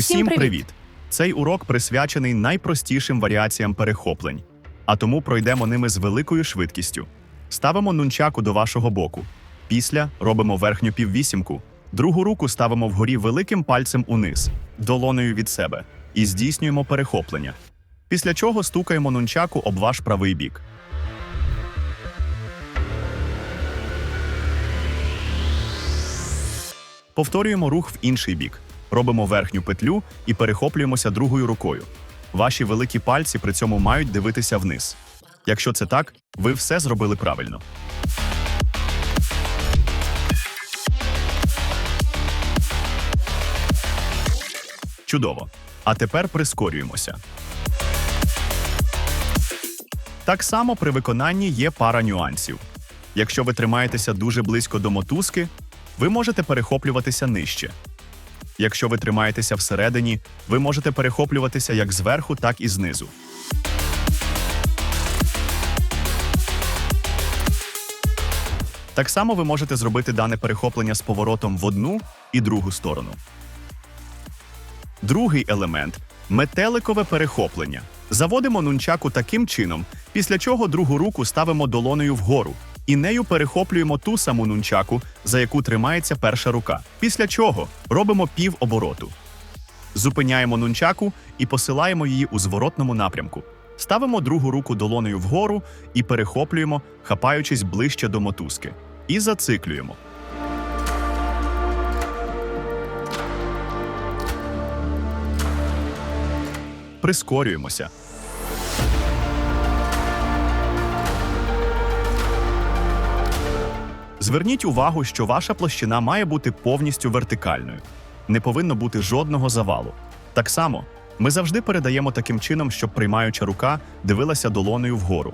Усім привіт! Цей урок присвячений найпростішим варіаціям перехоплень, а тому пройдемо ними з великою швидкістю. Ставимо нунчаку до вашого боку. Після робимо верхню піввісімку. Другу руку ставимо вгорі великим пальцем униз, долоною від себе, і здійснюємо перехоплення. Після чого стукаємо нунчаку об ваш правий бік. Повторюємо рух в інший бік. Робимо верхню петлю і перехоплюємося другою рукою. Ваші великі пальці при цьому мають дивитися вниз. Якщо це так, ви все зробили правильно. Чудово. А тепер прискорюємося. Так само при виконанні є пара нюансів. Якщо ви тримаєтеся дуже близько до мотузки, ви можете перехоплюватися нижче. Якщо ви тримаєтеся всередині, ви можете перехоплюватися як зверху, так і знизу. Так само ви можете зробити дане перехоплення з поворотом в одну і другу сторону. Другий елемент метеликове перехоплення. Заводимо нунчаку таким чином, після чого другу руку ставимо долоною вгору і нею перехоплюємо ту саму нунчаку, за яку тримається перша рука. Після чого робимо пів обороту. Зупиняємо нунчаку і посилаємо її у зворотному напрямку. Ставимо другу руку долоною вгору і перехоплюємо, хапаючись ближче до мотузки. І зациклюємо. Прискорюємося. Зверніть увагу, що ваша площина має бути повністю вертикальною. Не повинно бути жодного завалу. Так само, ми завжди передаємо таким чином, щоб приймаюча рука дивилася долоною вгору.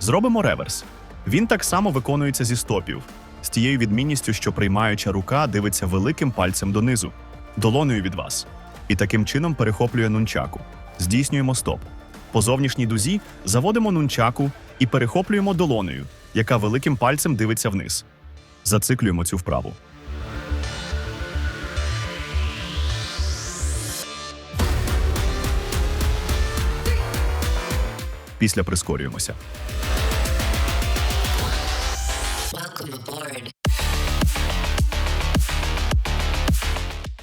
Зробимо реверс. Він так само виконується зі стопів, з тією відмінністю, що приймаюча рука дивиться великим пальцем донизу, долоною від вас, і таким чином перехоплює нунчаку. Здійснюємо стоп. По зовнішній дузі заводимо нунчаку і перехоплюємо долоною, яка великим пальцем дивиться вниз. Зациклюємо цю вправу. Після прискорюємося.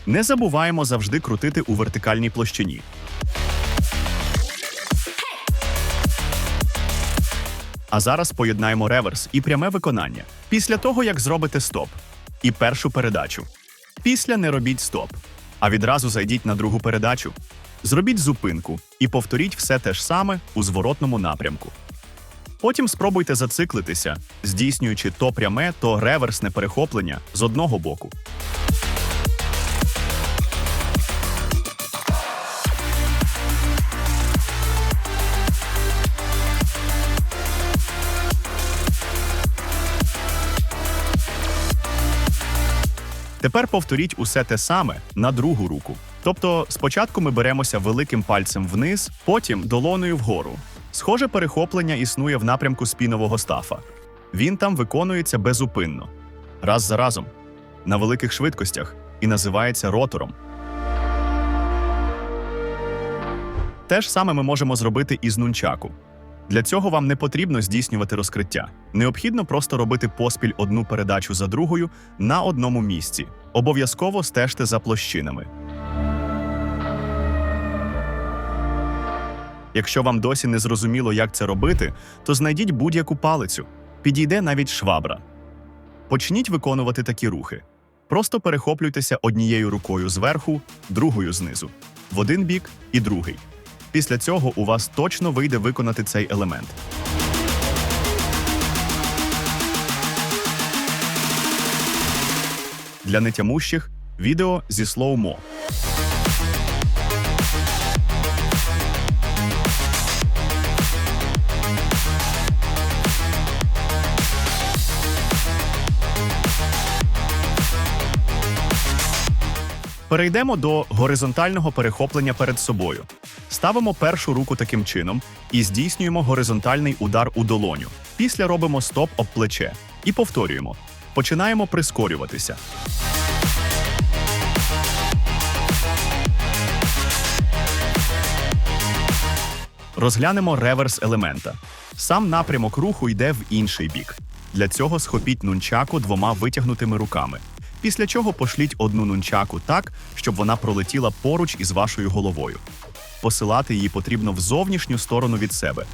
Не забуваємо завжди крутити у вертикальній площині. А зараз поєднаємо реверс і пряме виконання. Після того, як зробите стоп і першу передачу. Після не робіть стоп, а відразу зайдіть на другу передачу. Зробіть зупинку і повторіть все те ж саме у зворотному напрямку. Потім спробуйте зациклитися, здійснюючи то пряме, то реверсне перехоплення з одного боку. Тепер повторіть усе те саме на другу руку. Тобто, спочатку ми беремося великим пальцем вниз, потім долоною вгору. Схоже перехоплення існує в напрямку спінового стафа. Він там виконується безупинно, раз за разом, на великих швидкостях і називається ротором. Те ж саме ми можемо зробити і з нунчаку. Для цього вам не потрібно здійснювати розкриття. Необхідно просто робити поспіль одну передачу за другою на одному місці. Обов'язково стежте за площинами. Якщо вам досі не зрозуміло, як це робити, то знайдіть будь-яку палицю. Підійде навіть швабра. Почніть виконувати такі рухи. Просто перехоплюйтеся однією рукою зверху, другою знизу, в один бік і другий. Після цього у вас точно вийде виконати цей елемент. Для нетямущих відео зі слоумо. Перейдемо до горизонтального перехоплення перед собою. Ставимо першу руку таким чином і здійснюємо горизонтальний удар у долоню. Після робимо стоп об плече і повторюємо. Починаємо прискорюватися. Розглянемо реверс елемента. Сам напрямок руху йде в інший бік. Для цього схопіть нунчаку двома витягнутими руками. Після чого пошліть одну нунчаку так, щоб вона пролетіла поруч із вашою головою. Посилати її потрібно в зовнішню сторону від себе.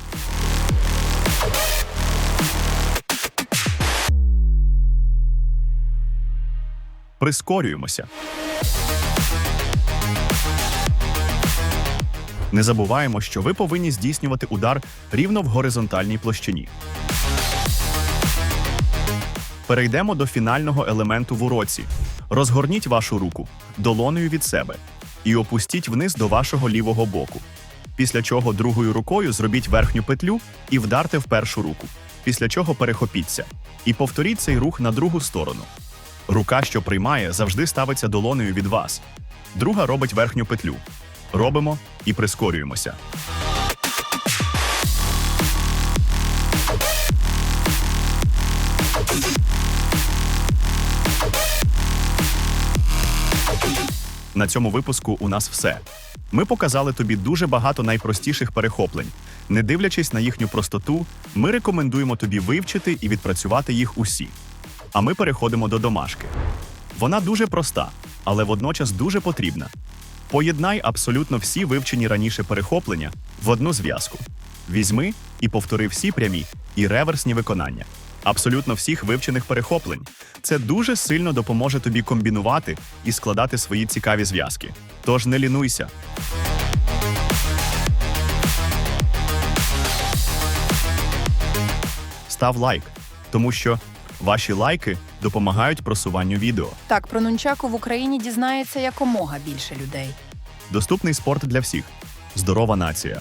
Прискорюємося. Не забуваємо, що ви повинні здійснювати удар рівно в горизонтальній площині. Перейдемо до фінального елементу в уроці. Розгорніть вашу руку долоною від себе і опустіть вниз до вашого лівого боку. Після чого другою рукою зробіть верхню петлю і вдарте в першу руку. Після чого перехопіться. І повторіть цей рух на другу сторону. Рука, що приймає, завжди ставиться долонею від вас. Друга робить верхню петлю. Робимо і прискорюємося. На цьому випуску у нас все. Ми показали тобі дуже багато найпростіших перехоплень. Не дивлячись на їхню простоту, ми рекомендуємо тобі вивчити і відпрацювати їх усі. А ми переходимо до домашки. Вона дуже проста, але водночас дуже потрібна. Поєднай абсолютно всі вивчені раніше перехоплення в одну зв'язку. Візьми і повтори всі прямі і реверсні виконання. Абсолютно всіх вивчених перехоплень. Це дуже сильно допоможе тобі комбінувати і складати свої цікаві зв'язки. Тож не лінуйся. Став лайк, тому що ваші лайки допомагають просуванню відео. Так, про нунчаку в Україні дізнається якомога більше людей. Доступний спорт для всіх. Здорова нація.